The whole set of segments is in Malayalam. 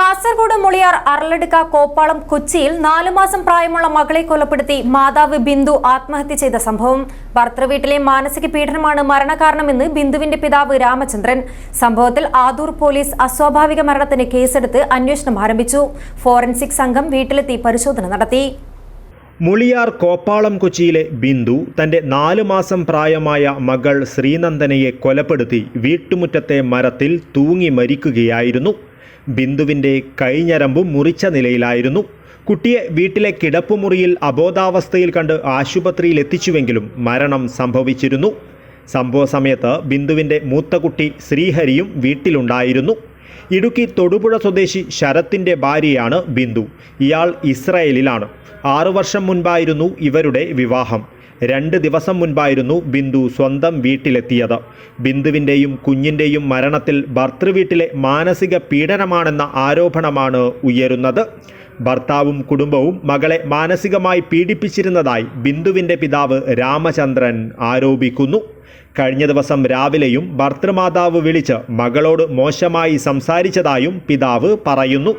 കാസർഗോഡ് മുളിയാർ അറലടുക്ക കോപ്പാളം കൊച്ചിയിൽ നാലു മാസം പ്രായമുള്ള മകളെ കൊലപ്പെടുത്തി മാതാവ് ബിന്ദു ആത്മഹത്യ ചെയ്ത സംഭവം. ഭർത്തൃവീട്ടിലെ മാനസിക പീഡനമാണ് മരണകാരണമെന്ന് ബിന്ദുവിന്റെ പിതാവ് രാമചന്ദ്രൻ. സംഭവത്തിൽ ആദൂർ പോലീസ് അസ്വാഭാവിക മരണത്തിന് കേസെടുത്ത് അന്വേഷണം ആരംഭിച്ചു. ഫോറൻസിക് സംഘം വീട്ടിലെത്തി പരിശോധന നടത്തി. മുളിയാർ കോപ്പാളം കൊച്ചിയിലെ ബിന്ദു തന്റെ നാലു മാസം പ്രായമായ മകൾ ശ്രീനന്ദനയെ കൊലപ്പെടുത്തി വീട്ടുമുറ്റത്തെ മരത്തിൽ തൂങ്ങി മരിക്കുകയായിരുന്നു. ബിന്ദുവിന്റെ കൈഞ്ഞരമ്പും മുറിച്ച നിലയിലായിരുന്നു. കുട്ടിയെ വീട്ടിലെ കിടപ്പുമുറിയിൽ അബോധാവസ്ഥയിൽ കണ്ട് ആശുപത്രിയിൽ എത്തിച്ചുവെങ്കിലും മരണം സംഭവിച്ചിരുന്നു. സംഭവ സമയത്ത് ബിന്ദുവിന്റെ മൂത്ത കുട്ടി ശ്രീഹരിയും വീട്ടിലുണ്ടായിരുന്നു. ഇടുക്കി തൊടുപുഴ സ്വദേശി ശരത്തിന്റെ ഭാര്യയാണ് ബിന്ദു. ഇയാൾ ഇസ്രയേലിലാണ്. ആറു വർഷം മുൻപായിരുന്നു ഇവരുടെ വിവാഹം. രണ്ട് ദിവസം മുൻപായിരുന്നു ബിന്ദു സ്വന്തം വീട്ടിലെത്തിയത്. ബിന്ദുവിന്റെയും കുഞ്ഞിന്റെയും മരണത്തിൽ ഭർത്തൃവീട്ടിലെ മാനസിക പീഡനമാണെന്ന ആരോപണമാണ് ഉയരുന്നത്. ഭർത്താവും കുടുംബവും മകളെ മാനസികമായി പീഡിപ്പിച്ചിരുന്നതായി ബിന്ദുവിന്റെ പിതാവ് രാമചന്ദ്രൻ ആരോപിക്കുന്നു. കഴിഞ്ഞ ദിവസം രാവിലെയും ഭർത്തൃമാതാവ് വിളിച്ച് മകളോട് മോശമായി സംസാരിച്ചതായും പിതാവ് പറയുന്നു.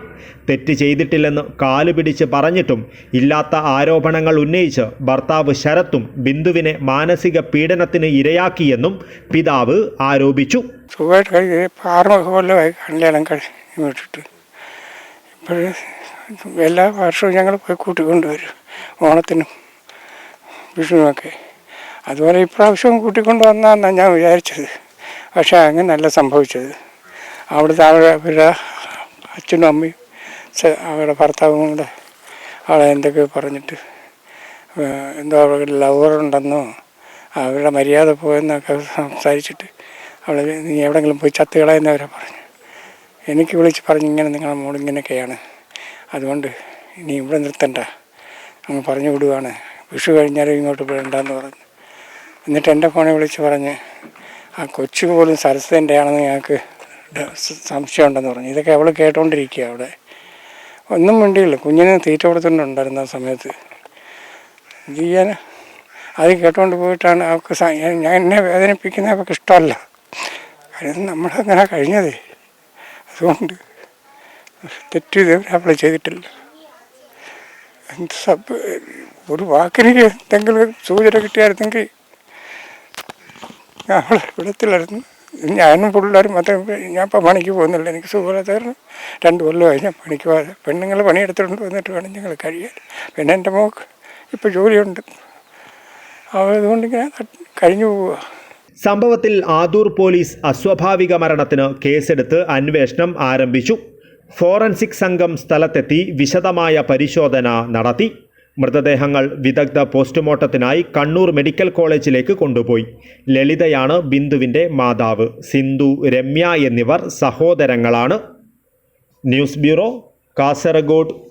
തെറ്റ് ചെയ്തിട്ടില്ലെന്ന് കാൽ പിടിച്ച് പറഞ്ഞിട്ടും ഇല്ലാത്ത ആരോപണങ്ങൾ ഉന്നയിച്ച് ഭർത്താവ് ശരത്തും ബിന്ദുവിനെ മാനസിക പീഡനത്തിന് ഇരയാക്കിയെന്നും പിതാവ് ആരോപിച്ചു. എല്ലാ വർഷവും ഞങ്ങൾ പോയി കൂട്ടിക്കൊണ്ടുവരും ഓണത്തിനും വിഷുവിനൊക്കെ. അതുപോലെ ഇപ്രാവശ്യവും കൂട്ടിക്കൊണ്ട് വന്നാന്നാണ് ഞാൻ വിചാരിച്ചത്. പക്ഷേ അങ്ങനെയല്ല സംഭവിച്ചത്. അവിടുത്തെ അവരുടെ അച്ഛനും അമ്മയും അവരുടെ ഭർത്താവും കൂടെ അവളെ എന്തൊക്കെ പറഞ്ഞിട്ട് എന്തോ അവരുടെ ലവറുണ്ടെന്നോ അവരുടെ മര്യാദ പോയെന്നൊക്കെ സംസാരിച്ചിട്ട് അവൾ നീ എവിടെങ്കിലും പോയി ചത്ത് കളയുന്നവരെ പറഞ്ഞു. എനിക്ക് വിളിച്ച് പറഞ്ഞു ഇങ്ങനെ നിങ്ങളുടെ മോൾ ഇങ്ങനെയൊക്കെയാണ്. അതുകൊണ്ട് ഇനി ഇവിടെ നിർത്തണ്ട. അങ്ങ് പറഞ്ഞു വിടുവാണ്. വിഷു കഴിഞ്ഞാലും ഇങ്ങോട്ട് വിടണ്ടെന്ന് പറഞ്ഞു. എന്നിട്ട് എന്റെ ഫോണിൽ വിളിച്ച് പറഞ്ഞ് ആ കൊച്ചു പോലും സരസ്വതിന്റെ ആണെന്ന് ഞങ്ങൾക്ക് സംശയമുണ്ടെന്ന് പറഞ്ഞു. ഇതൊക്കെ അവൾ കേട്ടോണ്ടിരിക്കുക അവിടെ. ഒന്നും വേണ്ടിയില്ല കുഞ്ഞിന് തീറ്റ കൊടുത്തിട്ടുണ്ടായിരുന്നു ആ സമയത്ത്. ചെയ്യാൻ അത് കേട്ടോണ്ട് പോയിട്ടാണ് അവൾക്ക് ഞാൻ എന്നെ വേദനിപ്പിക്കുന്ന അവൾക്ക് ഇഷ്ടമല്ല. കാര്യം നമ്മളങ്ങനെ കഴിഞ്ഞതേ. അതുകൊണ്ട് തെറ്റ് ഇതുവരെ അവൾ ചെയ്തിട്ടില്ല. എന്ത് സബ് ഒരു വാക്കിന് എന്തെങ്കിലും സൂചന കിട്ടിയായിരുന്നെങ്കിൽ അവളെ വിടത്തില്ലായിരുന്നു ഞാനും പിള്ളേരും മാത്രം ഞാൻ ഇപ്പം പണിക്ക് പോകുന്നില്ല എനിക്ക് സുഖമില്ലാത്തായിരുന്നു രണ്ട് കൊല്ലമായി ഞാൻ പണിക്ക് പോകാതെ. പെണ്ണുങ്ങൾ പണിയെടുത്തുകൊണ്ട് വന്നിട്ട് വേണം ഞങ്ങൾ കഴിയാൻ. പിന്നെ എന്റെ മോക്ക് ഇപ്പോൾ ജോലിയുണ്ട്. അതുകൊണ്ട് ഞാൻ കഴിഞ്ഞു പോവുക സംഭവത്തിൽ ആദൂർ പോലീസ് അസ്വാഭാവിക മരണത്തിന് കേസെടുത്ത് അന്വേഷണം ആരംഭിച്ചു. ഫോറൻസിക് സംഘം സ്ഥലത്തെത്തി വിശദമായ പരിശോധന നടത്തി. മൃതദേഹങ്ങൾ വിദഗ്ധ പോസ്റ്റ്മോർട്ടത്തിനായി കണ്ണൂർ മെഡിക്കൽ കോളേജിലേക്ക് കൊണ്ടുപോയി. ലളിതയാണ് ബിന്ദുവിന്റെ മാതാവ്. സിന്ധു രമ്യ എന്നിവർ സഹോദരങ്ങളാണ്. News bureau Kasaragod.